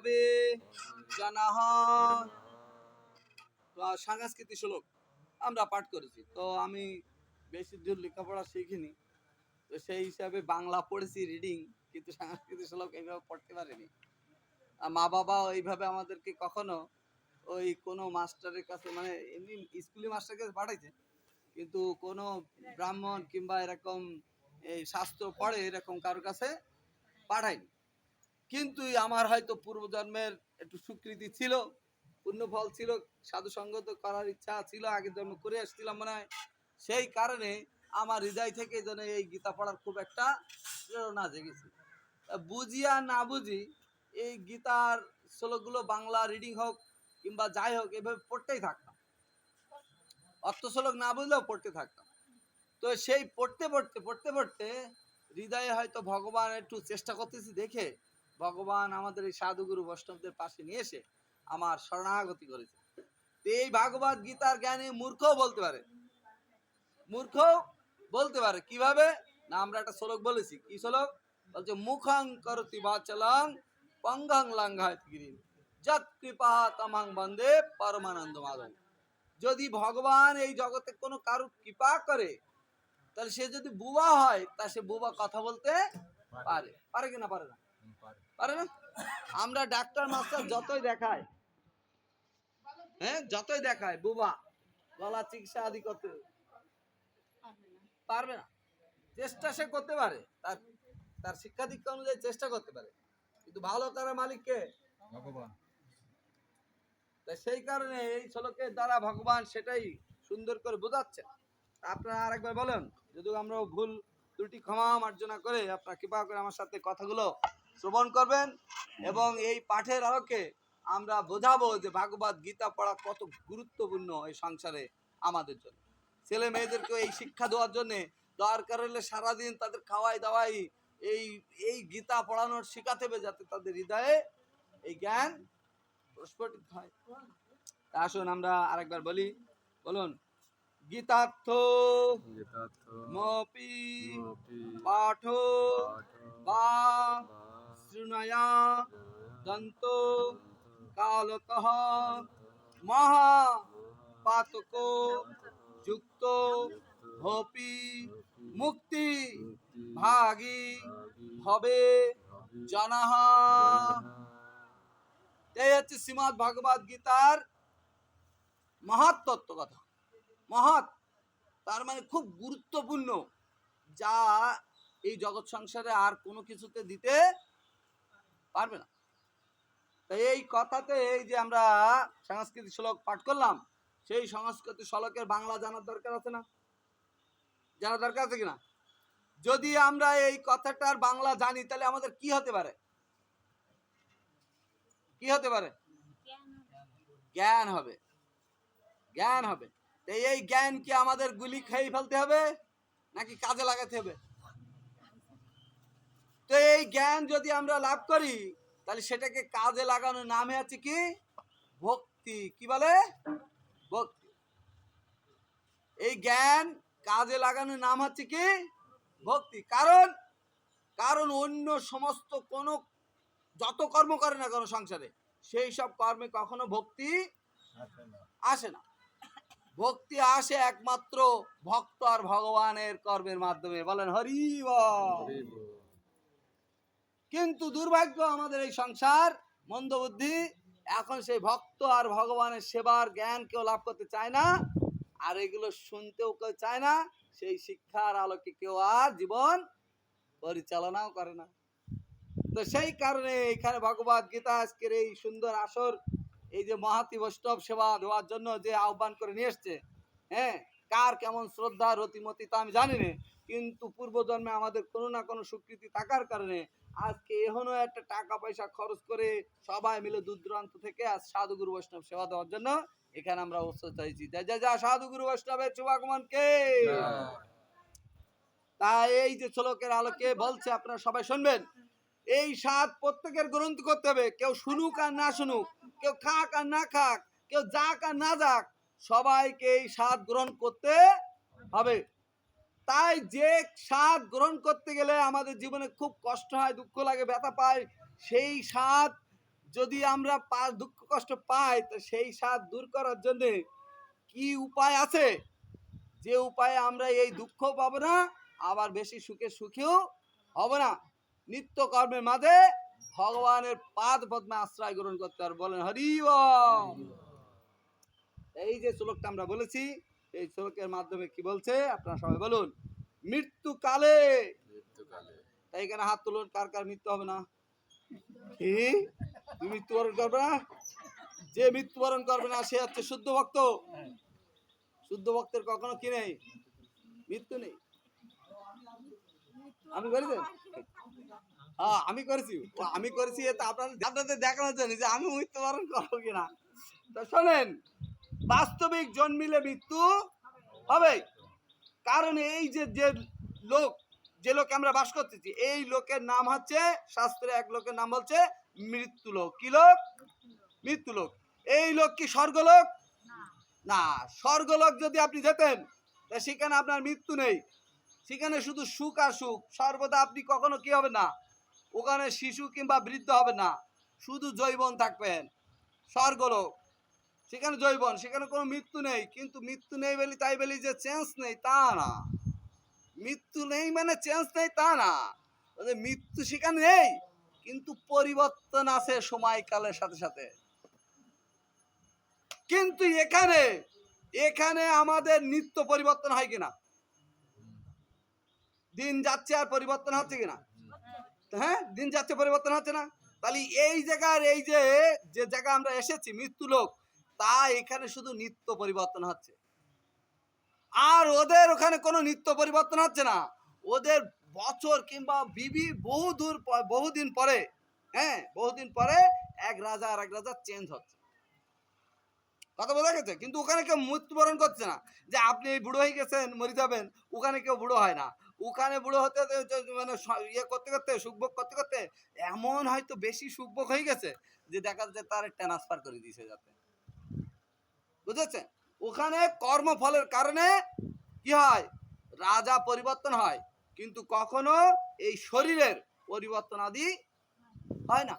হবে। জানাহ সাংস্কৃতিক শ্লোক আমরা পাঠ করেছি। তো আমি বেশি দূর লেখাপড়া শিখিনি। তো সেই হিসাবে বাংলা পড়েছি রিডিং কিন্তু সাংস্কৃতিক শ্লোক এইভাবে পড়তে পারিনি। আর মা বাবা ওইভাবে আমাদেরকে কখনো ওই কোনো মাস্টারের কাছে মানে এমনি স্কুলে মাস্টারের কাছে পাঠাইছে, কিন্তু কোনো ব্রাহ্মণ কিংবা এরকম এই শাস্ত্র পড়ে এরকম কারোর কাছে পাঠায়নি কিন্তু আমার হয়তো পূর্বজন্মের একটু স্বীকৃতি ছিল পূর্ণ ফল ছিল সাধু সঙ্গত করার ইচ্ছা ছিল, আগের জন্ম করে আসছিলাম মনে হয়। সেই কারণে আমার হৃদয় থেকে যেন এই গীতা পড়ার খুব একটা প্রেরণা জেগেছে। তা বুঝি আর না বুঝি, এই গীতার শ্লোকগুলো বাংলা রিডিং হোক কিংবা যাই হোক, এভাবে পড়তেই থাকতাম। অর্থ শ্লোক না বুঝলেও পড়তে থাকতাম। তো সেই পড়তে পড়তে পড়তে পড়তে হৃদয়ে হয়তো ভগবান একটু চেষ্টা করতেছি দেখে ভগবান আমাদের এই সাধুগুরু বৈষ্ণবদের পাশে নিয়ে এসে আমার শরণাগতি করেছে। এই ভাগবত গীতার জ্ঞানে মূর্খও বলতে পারে। মূর্খ বলতে পারে। কীভাবে? না, আমরা একটা শ্লোক বলেছি। কি শ্লোক? বলছে, মুখং করতি বাচলং, পঙ্গং লাঙ্ঘায় গিরিন যৎ কৃপা তমাং বন্দে পরমানন্দ মাধব। যদি ভগবান এই জগতে কোনো কারও কৃপা করে, তাহলে সে যদি বুবা হয়, তা সে বুবা কথা বলতে পারে। পারে কি না পারে না? পারে না? আমরা ডাক্তার মাস্টার যতই দেখায় হ্যাঁ যতই দেখায় বুবা গলা চিকিৎসা আদি করতে পারবে না। চেষ্টা সে করতে পারে তার তার শিক্ষা দীক্ষা অনুযায়ী চেষ্টা করতে পারে। কিন্তু ভালো করার মালিককে ভগবান। তাই সেই কারণে এই শ্লোকের দ্বারা ভগবান সেটাই সুন্দর করে বোঝাচ্ছে। আপনারা আরেকবার বলেন যদি আমরা ভুল ত্রুটি ক্ষমা মার্জনা করে আপনার কৃপা করে আমার সাথে কথাগুলো শ্রবণ করবেন এবং এই পাঠের আলোকে আমরা বোঝাবো যে ভাগবত গীতা পড়া কত গুরুত্বপূর্ণ এই সংসারে আমাদের জন্য। ছেলে মেয়েদেরকে এই শিক্ষা দেওয়ার জন্য দরকার হলে সারাদিন তাদের খাওয়াই দাওয়াই এই এই গীতা পড়ানোর শেখাতে হবে যাতে তাদের হৃদয়ে এই জ্ঞান প্রস্ফুটিত হয়। তা আসুন আমরা আরেকবার বলি বলুন গীতার্থ গীতার্থ মপি মপি পাঠ পাঠ বা শৃণয়া দন্ত কালতঃ মহা পাতক যুক্ত হপি মুক্তি ভাগী হবে জনাহ। এই হচ্ছে শ্রীমদ ভগবত গীতার মহৎ কথা মহৎ, তার মানে খুব গুরুত্বপূর্ণ। যা এই জগৎ সংসারে আর কোনো কিছুতে দিতে পারবে না। তাই এই কথাতে এই যে আমরা সাংস্কৃতিক শ্লোক পাঠ করলাম, সেই সংস্কৃতি শ্লোকের বাংলা জানার দরকার আছে না? জানার দরকার আছে কিনা? যদি আমরা এই কথাটার বাংলা জানি, তাহলে আমাদের কি হতে পারে? কি হতে পারে? জ্ঞান হবে। জ্ঞান হবে। তো এই জ্ঞান কি আমাদের গুলি খেয়ে ফেলতে হবে, নাকি কাজে লাগাতে হবে? তো এই জ্ঞান যদি আমরা লাভ করি তাহলে সেটাকে কাজে লাগানোর নামে আছে কি? ভক্তি। কি বলে? ভক্তি। এই জ্ঞান কাজে লাগানোর নাম হচ্ছে কি? ভক্তি। কারণ কারণ অন্য সমস্ত কোনো যত কর্ম করে না কোনো সংসারে সেই সব কর্মে কখনো ভক্তি আসে না। ভক্তি আসে একমাত্র ভক্ত আর ভগবানের কর্মের মাধ্যমে। বলেন হরি। কিন্তু দুর্ভাগ্য আমাদের এই সংসার মন্দবুদ্ধি এখন সেই ভক্ত আর ভগবানের সেবার জ্ঞান কেউ লাভ করতে চায় না, আর এগুলো শুনতেও কেউ চায় না, সেই শিক্ষার আলোকে কেউ আর জীবন পরিচালনাও করে না। তো সেই কারণে এখানে ভগবত গীতা আজকের এই সুন্দর আসর, এই যে মহাতি বৈষ্ণব সেবা দেওয়ার জন্য যে আহ্বান করে নিয়ে এসছে হ্যাঁ কার কেমন শ্রদ্ধা রতিমতি তা আমি জানি না, কিন্তু পূর্বজন্মে আমাদের কোনো না কোনো স্বীকৃতি থাকার কারণে আজকে এখনও একটা টাকা পয়সা খরচ করে সবাই মিলে দূর দূরান্ত থেকে আজ সাধুগুরু বৈষ্ণব সেবা দেওয়ার জন্য এখানে আমরা উপস্থিত হয়েছি। যা যা যা সাধুগুরু বৈষ্ণবের শুভাগমনকে। তাই এই যে শ্লোকের আলোকে বলছে, আপনারা সবাই শুনবেন। এই স্বাদ প্রত্যেকের গ্রহণ করতে হবে। কেউ শুনুক আর না শুনুক, কেউ খাক আর না খাক, কেউ যাক আর না যাক, সবাইকে এই স্বাদ গ্রহণ করতে হবে। তাই যে স্বাদ গ্রহণ করতে গেলে আমাদের জীবনে খুব কষ্ট হয় দুঃখ লাগে ব্যথা পায় সেই স্বাদ যদি আমরা পা- দুঃখ কষ্ট পাই তো সেই স্বাদ দূর করার জন্য কি উপায় আছে? যে উপায়ে আমরা এই দুঃখ পাবো না আবার বেশি সুখে সুখেও হব না। নিত্য কর্মের মাঝে ভগবানের পাদ পদ্মে আশ্রয় গ্রহণ করতে আর বলেন হরি এই যে শ্লোকটা আমরা বলেছি এই শ্লোকের মাধ্যমে কি বলছে? আপনারা সবাই বলুন মৃত্যু কালে মৃত্যুকালে। তাই এখানে হাত তুলুন কার কার মৃত্যু হবে না? তুমি মৃত্যুবরণ করবে না? যে মৃত্যুবরণ করবে না সে হচ্ছে শুদ্ধ ভক্ত। শুদ্ধ ভক্তের কখনো কি নেই? মৃত্যু নেই। আমি করেছি? হ্যাঁ আমি করেছি। আমি করেছি এটা আপনাদের দেখানোর জন্য যে আমি মৃত্যুবরণ করব কিনা। তা শোনেন বাস্তবিক জন্মিলে মৃত্যু হবে। কারণ এই যে যে লোক, যে লোকে আমরা বাস করতেছি, এই লোকের নাম হচ্ছে, শাস্ত্রে এক লোকের নাম বলছে মৃত্যু লোক কি লোক? মৃত্যু লোক এই লোক কি স্বর্গলোক? না। স্বর্গলোক যদি আপনি যেতেন সেখানে আপনার মৃত্যু নেই। সেখানে শুধু সুখ আর সুখ। সর্বদা আপনি কখনো কি হবে না? ওখানে শিশু কিংবা বৃদ্ধ হবে না। শুধু জৈবন থাকবেন। স্বর্গলোক। সেখানে জৈবন সেখানে কোনো মৃত্যু নেই। কিন্তু মৃত্যু নেই বলি, তাই বলি যে চেঞ্জ নেই, তা না। মৃত্যু নেই মানে চেঞ্জ নেই, তা না। মৃত্যু সেখানে নেই, কিন্তু পরিবর্তন আছে সময়কালের সাথে সাথে। কিন্তু এখানে এখানে আমাদের নিত্য পরিবর্তন হয় কিনা? দিন যাচ্ছে আর পরিবর্তন হচ্ছে কিনা? হ্যাঁ দিন যাচ্ছে পরিবর্তন হচ্ছে না? তাহলে এই জায়গার, এই যে যে জায়গা আমরা এসেছি মৃত্যু লোক তা এখানে শুধু নিত্য পরিবর্তন হচ্ছে। আর ওদের ওখানে কোনো নিত্য পরিবর্তন হচ্ছে না। ওদের বছর কিংবা বিবি বহু দূর বহুদিন পরে হ্যাঁ বহুদিন পরে এক রাজা আর এক রাজা চেঞ্জ হচ্ছে। কথা বোঝা গেছে? কিন্তু ওখানে কেউ মৃত্যুবরণ করছে না। যে আপনি এই বুড়ো হয়ে গেছেন, মরে যাবেন, ওখানে কেউ বুড়ো হয় না। ওখানে বুড়ো হতে মানে ইয়ে করতে করতে সুখভোগ করতে করতে এমন হয়তো বেশি সুখভোগ হয়ে গেছে যে দেখা যাচ্ছে তার ট্রান্সফার করে দিয়েছে যাতে। বুঝেছেন? ওখানে কর্মফলের কারণে কি হয়? রাজা পরিবর্তন হয়। কিন্তু কখনো এই শরীরের পরিবর্তন আদি হয় না।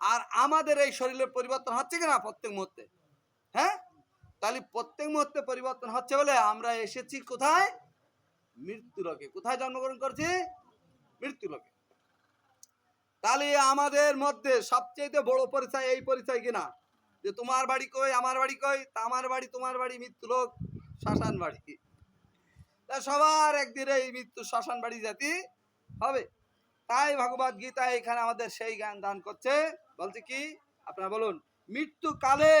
আর আমাদের এই শরীরের পরিবর্তন হচ্ছে কিনা প্রত্যেক মুহূর্তে? হ্যাঁ? তাহলে প্রত্যেক মুহূর্তে পরিবর্তন হচ্ছে বলে আমরা এসেছি কোথায়? মৃত্যু লোকে। কোথায় জন্মগ্রহণ করছি? মৃত্যু লোকে। তাহলে আমাদের মধ্যে সবচেয়ে বড় পরিচয় এই পরিচয় কিনা? যে তোমার বাড়ি কই, আমার বাড়ি কই? আমার বাড়ি, তোমার বাড়ি মৃত্যু লোক, শ্মশান বাড়ি। তা সবার একদিন এই মৃত্যু শ্মশান বাড়ি জাতি হবে। তাই ভগবত গীতা এখানে আমাদের সেই জ্ঞান দান করছে। বলছে কি? আপনারা বলুন, মৃত্যু কালে।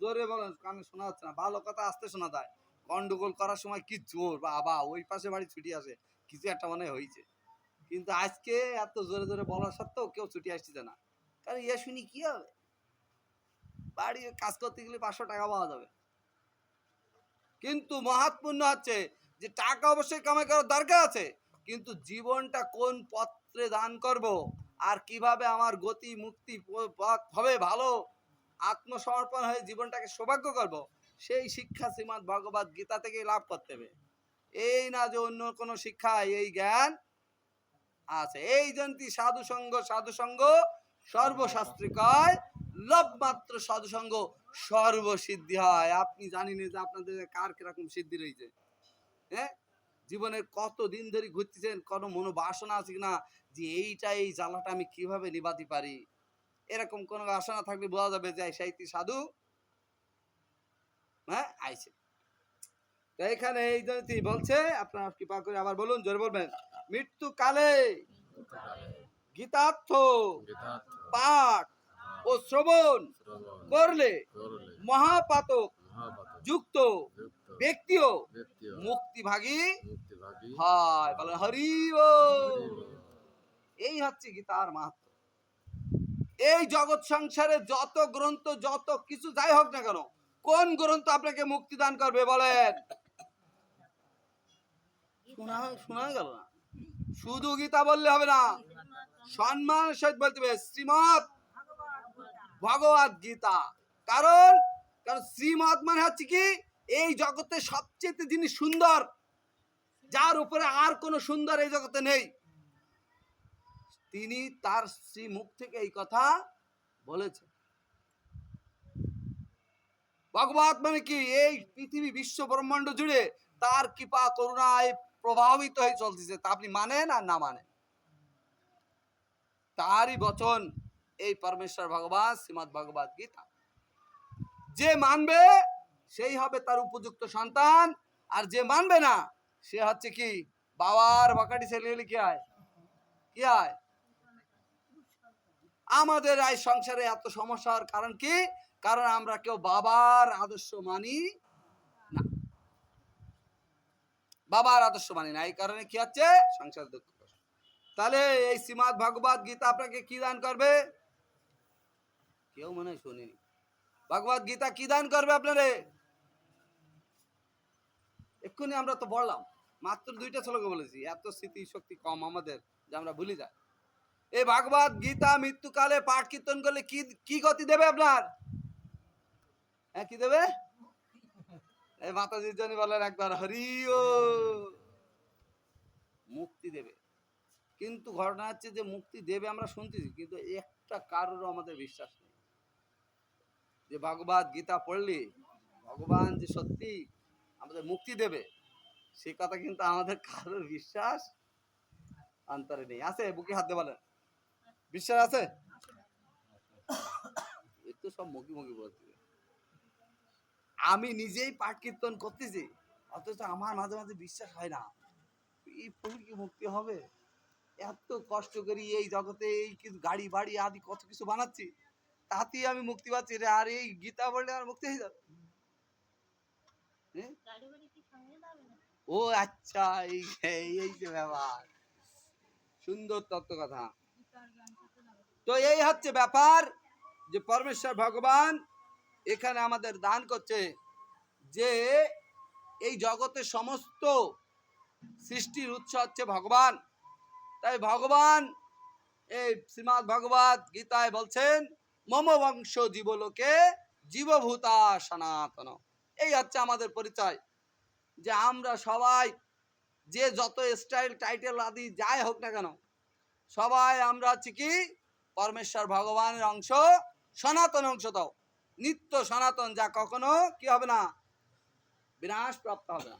জোরে বলুন, কানে শোনা যাচ্ছে না, ভালো কথা আসতে শোনা যায়। গন্ডগোল করার সময় কি জোর, বাবা, ওই পাশে বাড়ি ছুটি আসে, কিছু একটা মনে হয়েছে কিন্তু আজকে এত জোরে জোরে বলার সত্ত্বেও কেউ ছুটি আসছে না। কারণ ইয়ে শুনি কি হবে? বাড়ি কাজ করতে গেলে পাঁচশো টাকা পাওয়া যাবে। কিন্তু মহাৎপূর্ণ হচ্ছে যে টাকা অবশ্যই কামাই করার দরকার আছে, কিন্তু জীবনটা কোন পত্রে দান করব আর কীভাবে আমার গতি মুক্তি হবে ভালো আত্মসমর্পণ হয়ে জীবনটাকে সৌভাগ্য করব, সেই শিক্ষা শ্রীমৎ ভগবত গীতা থেকে লাভ করতে হবে। এই না যে অন্য কোনো শিক্ষা, এই জ্ঞান আছে। এই জন্তি সাধু সঙ্গ সাধু সঙ্গ লবমাত্র সাধু সর্বসিদ্ধি হয়। আপনি জানি না যে আপনাদের কার কীরকম সিদ্ধি রয়েছে? হ্যাঁ? জীবনের কত দিন ধরে ঘুরতেছেন কোনো মনোবাসনা আছে কিনা? যে এইটা এই জ্বালাটা আমি কীভাবে নিবাতে পারি? এরকম কোনো বাসনা থাকলে বোঝা যাবে যে সাহিত্য সাধু হ্যাঁ আইছে। তো এখানে এই তিনি বলছে আপনারা কৃপা করে আবার বলুন জোরে বলবেন মৃত্যু কালে গীতার্থ গীতার্থ। পাঠ ও শ্রবণ করলে মহাপাতক যুক্ত যুক্ত। ব্যক্তিও মুক্তিভাগী হয়। বলে হরি ও। এই হচ্ছে গীতার মাহাত্ম। এই জগৎ সংসারে যত গ্রন্থ যত কিছু যাই হোক না কেন কোন গ্রন্থ আপনাকে মুক্তি দান করবে বলেন? শোনা শোনা গেল না? শুধু গীতা বললে হবে না। সম্মান সহিত বলতে হবে। শ্রীমৎ ভগবত গীতা। কারণ কারণ শ্রীমৎ মানে হচ্ছে কি, এই জগতে সবচেয়ে যিনি সুন্দর, যার উপরে আর কোনো সুন্দর এই জগতে নেই। তিনি তার শ্রী মুখ থেকে এই কথা বলেছে ভগবত মানে কি, এই পৃথিবী বিশ্ব ব্রহ্মাণ্ড জুড়ে তার কৃপা, করুণায় প্রভাবিত হয়ে চলতেছে। তা আপনি মানেন আর না মানেন? তারই বচন এই পরমেশ্বর ভগবান, শ্রীমদ ভগবত গীতা। যে মানবে, সেই হবে তার উপযুক্ত সন্তান। আর যে মানবে না, সে হচ্ছে কি? বাবার বকাটি ছেলে হলে কি হয়? কি হয়? আমাদের এই সংসারে এত সমস্যা হওয়ার কারণ কি? কারণ আমরা কেউ বাবার আদর্শ মানি না। বাবার আদর্শ মানি না। এই কারণে কি হচ্ছে? সংসার দুঃখ তাহলে এই শ্রীমাদ ভগবত গীতা আপনাকে কি দান করবে? কেউ মনে হয় শুনিনি। ভগবত গীতা কি দান করবে আপনারে? এক্ষুনি আমরা তো বললাম, মাত্র দুইটা শ্লোকে বলেছি, এত স্মৃতি শক্তি কম আমাদের যে আমরা ভুলে যাই। এই ভাগবত গীতা মৃত্যুকালে পাঠ কীর্তন করলে কি কি গতি দেবে আপনার? হ্যাঁ কি দেবে? এই মাতাজির জন্য বলেন একবার, হরি ও! মুক্তি দেবে। কিন্তু ঘটনা হচ্ছে যে মুক্তি দেবে আমরা শুনতেছি, কিন্তু একটা কারোরও আমাদের বিশ্বাস নেই। যে ভগবত গীতা পড়লে, ভগবান যে সত্যি আমাদের মুক্তি দেবে, সে কথা কিন্তু আমাদের কারোর বিশ্বাস অন্তরে নেই। আছে? বুকে হাত বলেন। বিশ্বাস আছে? তো সব মুখি মুখি বলছে আমি নিজেই পাঠ কীর্তন করতেছি, অথচ আমার মাঝে মাঝে বিশ্বাস হয় না। এই প্রভুর কি মুক্তি হবে? এত কষ্ট করি এই জগতে এই কিছু গাড়ি বাড়ি আদি কত কিছু বানাচ্ছি। তাতেই আমি মুক্তি পাচ্ছি। রে আর এই গীতা বললে আর মুক্তি হয়ে যাবে। হ্যাঁ? ও আচ্ছা এই এই যে ব্যাপার। সুন্দর তত্ত্ব কথা তো এই হচ্ছে ব্যাপার যে পরমেশ্বর ভগবান এখানে আমাদের দান করছে যে এই জগতের সমস্ত সৃষ্টির উৎস হচ্ছে ভগবান। তাই ভগবান এই শ্রীমৎ ভগবত গীতায় বলছেন মম বংশ জীবলোকে জীবভূতা সনাতন। এই হচ্ছে আমাদের পরিচয়। যে আমরা সবাই যে যত স্টাইল টাইটেল আদি যাই হোক না কেন, সবাই আমরা হচ্ছে কি? পরমেশ্বর ভগবানের অংশ, সনাতন অংশ দাও নিত্য সনাতন, যা কখনো কি হবে না? বিনাশ প্রাপ্ত হবে না।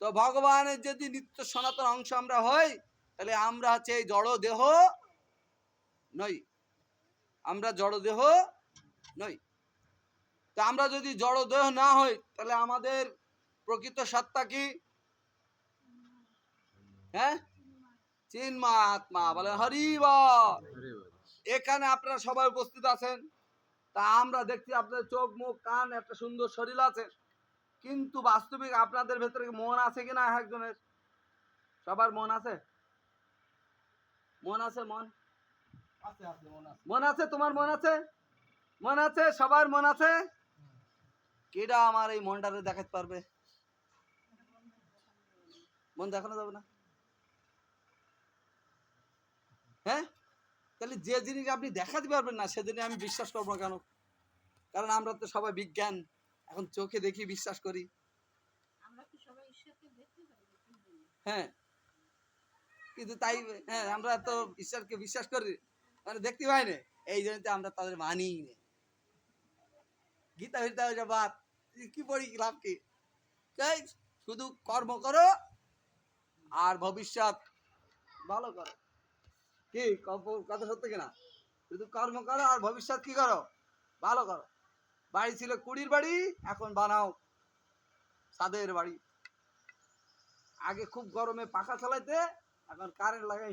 তো ভগবানের যদি নিত্য সনাতন অংশ আমরা হই, তাহলে আমরা হচ্ছে এই জড় দেহ নই। আমরা জড় দেহ নই। তা আমরা যদি জড় দেহ না হই তাহলে আমাদের প্রকৃত সত্তা কি? হ্যাঁ? চিন্ময় আত্মা বলে হরি বল। এখানে আপনারা সবাই উপস্থিত আছেন। তা আমরা দেখছি আপনাদের চোখ মুখ কান একটা সুন্দর শরীর আছে। কিন্তু বাস্তবিক আপনাদের ভেতরে মন আছে কিনা একজনের? সবার মন আছে? মন আছে মন? মন আছে। তোমার মন আছে? মন আছে সবার মন আছে? কেডা আমার এই মনটারে দেখাতে পারবে? মন দেখানো যাবে না? হ্যাঁ? তাহলে যে জিনিস আপনি দেখাতে পারবেন না সেদিনে আমি বিশ্বাস করব কেন? কারণ আমরা তো সবাই বিজ্ঞান। এখন চোখে দেখি বিশ্বাস করি। হ্যাঁ। কিন্তু তাই হ্যাঁ আমরা তো ঈশ্বরকে বিশ্বাস করি। মানে দেখতে পাই না। এই জন্য তো আমরা তাদের মানি গীতা ফিতা ওইসব বাদ কি পড়ি লাভ কি? শুধু কর্ম করো আর ভবিষ্যৎ ভালো করো। কি কথা সত্যি কিনা? শুধু কর্ম করো আর ভবিষ্যৎ কি করো? ভালো করো। বাড়ি ছিল কুড়ির বাড়ি, এখন বানাও সাদের বাড়ি। আগে খুব গরমে পাখা চালাইতে, এখন কারেন্ট লাগাই।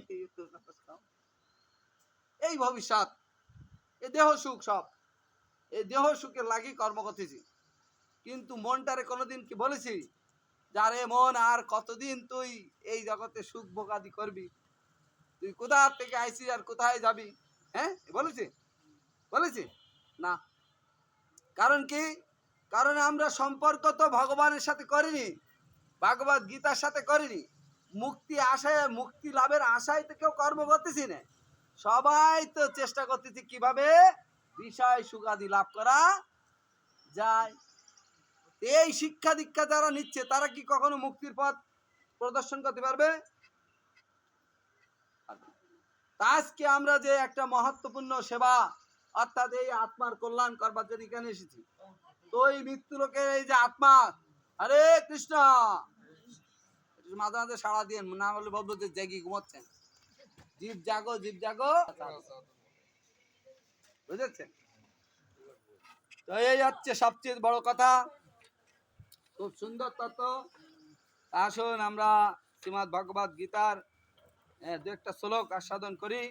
এই ভবিষ্যৎ। এ দেহ সুখ সব। এই দেহ সুখের লাগি কর্ম করতেছি। কিন্তু মনটারে কোনোদিন কি বলেছি? যারে মন আর কতদিন তুই এই জগতে সুখ ভোগাদি করবি? তুই কোথা থেকে আইসি আর কোথায় যাবি? হ্যাঁ বলেছি? বলেছি? না। কারণ কি? কারণ আমরা সম্পর্ক তো ভগবানের সাথে করিনি। ভাগবত গীতার সাথে করিনি। মুক্তি আশায়, মুক্তি লাভের আশায় তো কেউ কর্ম করতেছি না। সবাই তো চেষ্টা করতেছি কীভাবে বিষয় সুগাদি লাভ করা যায়। এই শিক্ষা দীক্ষা যারা নিচ্ছে, তারা কি কখনো মুক্তির পথ প্রদর্শন করতে পারবে? আজকে আমরা যে একটা মহত্বপূর্ণ সেবা, অর্থাৎ এই আত্মার কল্যাণ করবার জন্য এখানে এসেছি। তো এই মৃত্যু লোকের এই যে আত্মা আরে কৃষ্ণ! মাঝে মাঝে সাড়া দিয়ে না বলে বলব যে জেগি ঘুমাচ্ছেন। জীব জাগো জীব জাগো। বুঝেছেন? তো এই হচ্ছে সবচেয়ে বড় কথা। খুব সুন্দর তত্ত্ব। আসুন আমরা শ্রীমদ ভগবত গীতার দু একটা শ্লোক আস্বাদন করি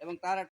এবং তার